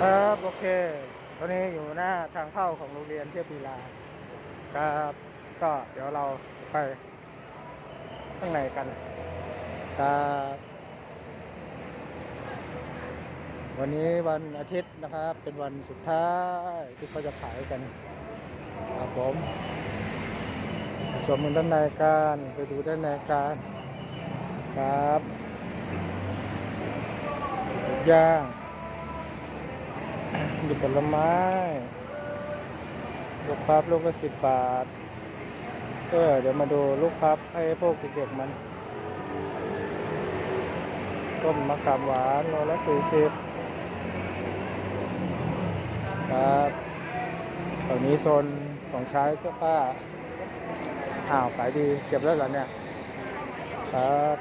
ครับโอเค ตอนนี้อยู่หน้าทางเข้าของโรงเรียนเทพลีลาครับก็เดี๋ยวเราไปข้างในกันครับวันนี้วันอาทิตย์นะครับ เป็นวันสุดท้ายที่เขาจะขายกันครับผมไปชมกันด้านในกันไปดูด้านในกันครับย่าง หยิบผลไม้ลูกพับลูกละสิบบาทเออเดี๋ยวมาดูลูกพับให้พวกเด็กๆมันส้มมะขามหวานโลละสี่สิบครับตรงนี้โซนของใช้เสื้อผ้าอ้าวขายดีเก็บแล้วเหรอเนี่ยครับ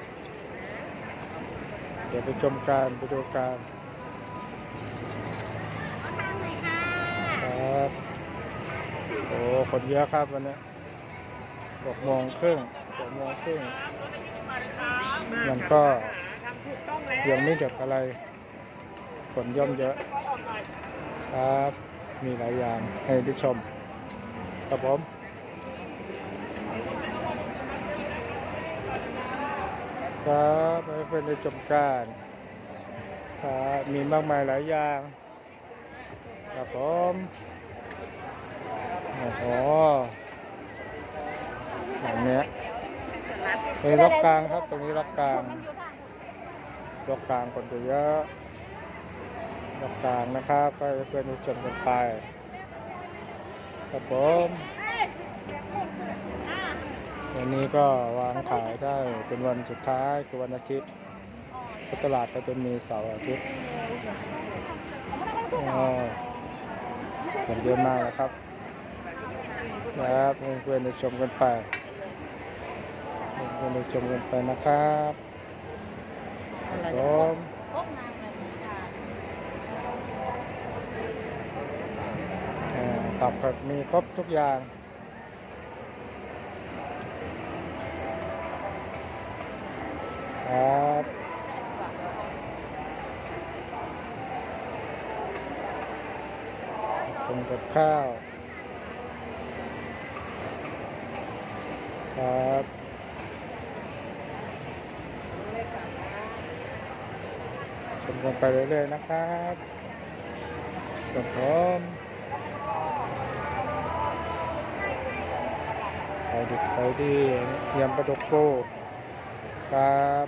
เดี๋ยวไปชมกันไปดูกัน ครับโอ้ คนเยอะครับวันนี้หกโมงครึ่งหกโมงครึ่งมันก็ยังไม่เด็กอะไรคนย่อมเยอะ ครับ มีหลายอย่างให้ได้ชมครับผมครับให้เพื่อนได้ชมกันครับมีมากมายหลายอย่างครับผม โอ้โหอย่างเนี้ยตรงนี้ล็อกกลางครับ ตรงนี้ล็อกกลางล็อกกลางคนเยอะล็อกกลางนะครับก็เพื่อนๆชมกันไปครับผมวันนี้ก็วางขายได้เป็นวันสุดท้ายคือวันอาทิตย์ตลาดก็จะมีเสาร์อาทิตย์อ๋อผมเยอะมากนะครับ ครับเพื่อนๆได้ชมกันไปเพื่อนๆได้ชมกันไปนะครับผมอ่าตับผักมีครบทุกอย่างครับเป็นกับข้าว ครับชมกันไปเรื่อยๆนะครับกับผมไปดิบไปดียำปลาดุกฟูครับ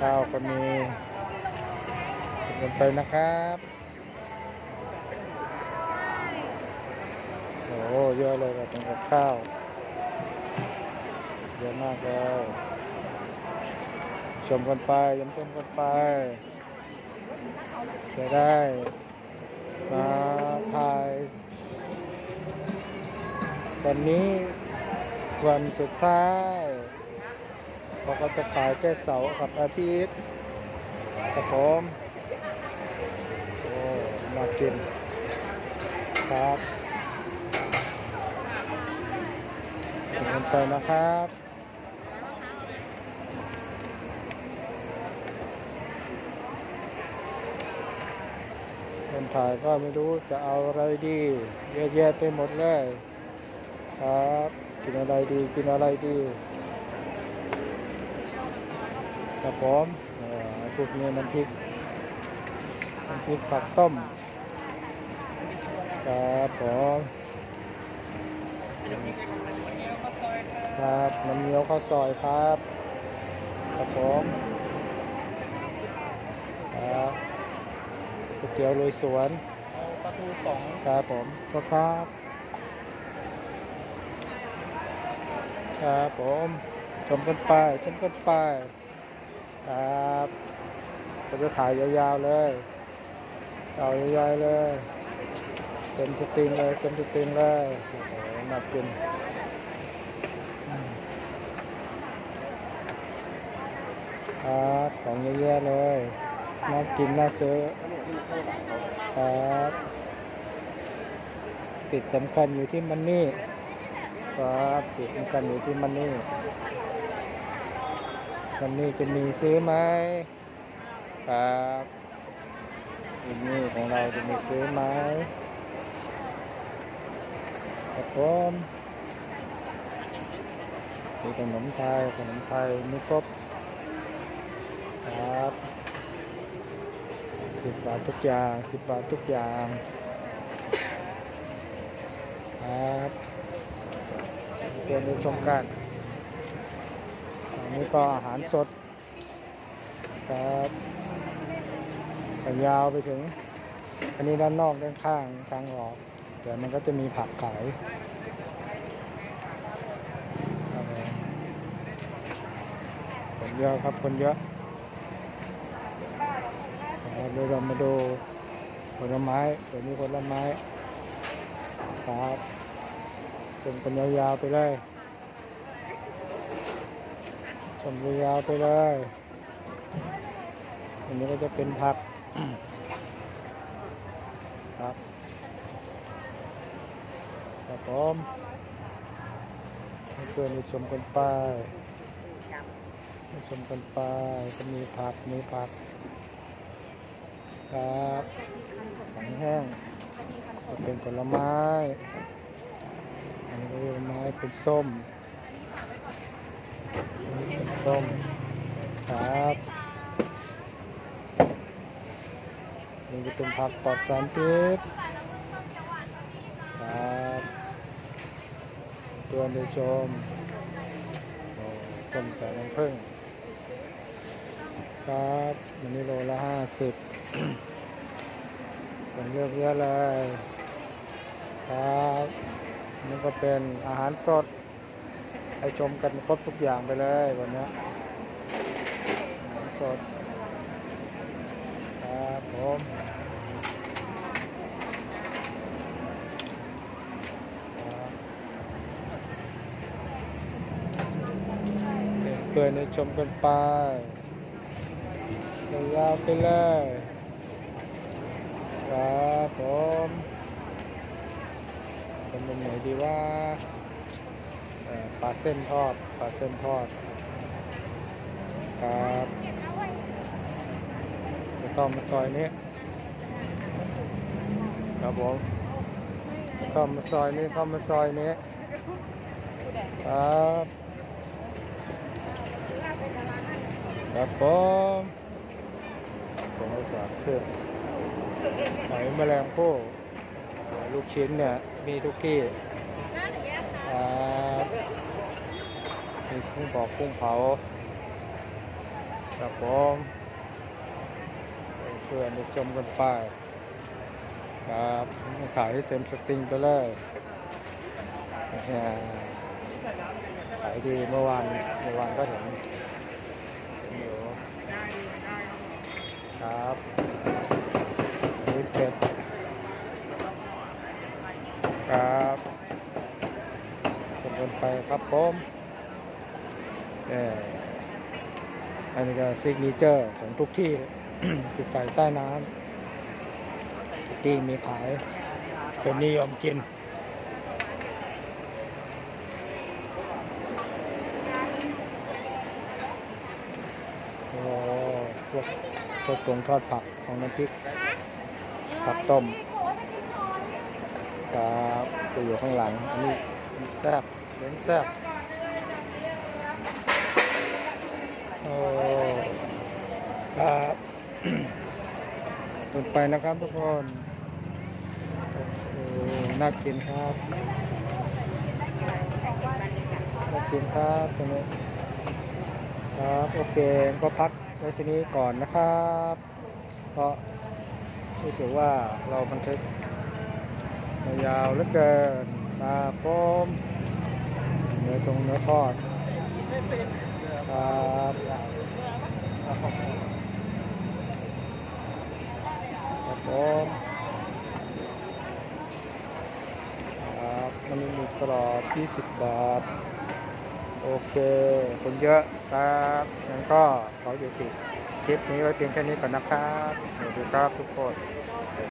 ข้าวก็มีชมกันไปนะครับ อ้เยอะเลยแบบเป็นกับข้าว เยอะมากเลยชมกันไปยำชมกันไป จะได้มาถ่าย วันนี้วันสุดท้ายเขาก็จะขายแค่เสาร์กับอาทิตย์ครับผมโอ้มากินครับ ขอบคุณไปนะครับคนถ่ายก็ไม่รู้จะเอาอะไรดีเยอะแยะไปหมดเลยครับกินอะไรดีกินอะไรดีครับผมเอ่อพวกนี้น้ำพริกน้ำพริกผักต้มครับผม ครับน้ำเงี้ยวข้าวซอยครับครับผมครับก๋วยเตี๋ยวลุยสวนประตูสองครับผมก็ครับครับผมชมกันไปชมกันไปครับก็จะถ่ายยาวๆเลยเอายาวๆเลยเต็มสตริงเลยเต็มสตริงเลยโอ้โหน่ากิน ครับของเยอะแยะเลยน่ากินน่าซื้อครับติดสำคัญอยู่ที่มันนี่ครับติดสำคัญอยู่ที่มันนี่มันนี่จะมีซื้อไหมครับที่นี่ของเราจะมีซื้อไหมครับผมมีขนมไทยขนมไทยมีครบ สิบบาททุกอย่างสิบบาททุกอย่างครับเดินดูชมกันอันนี้ก็อาหารสดครับยาวไปถึง อันนี้ด้านนอกด้านข้างทางออก เดี๋ยวมันก็จะมีผักขายคนเยอะครับคนเยอะ เดี๋ยวเรามาดูผลไม้เดี๋ยวมีผลไม้ครับชมกันยาวๆไปเลยชมยาวๆไปเลยอันนี้ก็จะเป็นผักครับครับผมเพื่อนไปชมกันปไปชมกันไปก็มีผักมีผัก ครับของแห้งก็เป็นผลไม้ อันนี้ก็เป็นไม้เป็นส้มเป็นส้มครับนี่จะเป็นผักปลอดสารพิษครับตือนไปชมส้มสายน้ำผึ้ง ครับอันนี้โลละห้าสิบผมเลือกเยอะเลยครับนี่ก็เป็นอาหารสดให้ชมกันครบทุกอย่างไปเลยวันนี้อาหารสดครับผมเพื่อนให้ชมกันไป ยาวไปเลยครับผมเป็นมุมไหนดีว่าปลาเส้นทอดปลาเส้นทอดครับจะต้องมาซอยนี้ครับผมเข้ามาซอยนี้เข้ามาซอยนี้ครับครับผม ผมสามเสื้อหอยแมลงภู่ลูกชิ้นเนี่ย มีทุกที่มีกุ้งบอกกุ้งเผาครับผมเพื่อนชมกันไปครับขายเต็มสตริงไปเลยเนี่ยขายดีเมื่อวานเมื่อวานก็เห็นอยู่ครับนี่เป็ดครับชมกัน ไปครับผมเอ่ออันนี้ก็ซิกเนเจอร์ของทุกที่คือไก่ใต้น้ำทุกที่มีขายเป็นนิยมกินโอ้พวกพวกตรงทอดผักของน้ำพริก ผักต้มครับจะอยู่ข้างหลัง อันนี้แซ่บ เล้นแซ่บโอ้ครับลงไปนะครับทุกคนโอ้น่ากินครับน่ากินครับตรงนี้ครับโอเคก็พักไว้ที่นี้ก่อนนะครับ เพราะรู้สึกว่าเราบันทึกยาวเหลือเกินมาพร้อม เนื้อตรงเนื้อทอดครับครับผมครับมันมีกรอบ20 บาท โอเค คนเยอะครับงั้นก็ขอหยุดคลิปนี้ไว้เพียงแค่นี้ก่อนนะครับสวัสดีครับทุกคน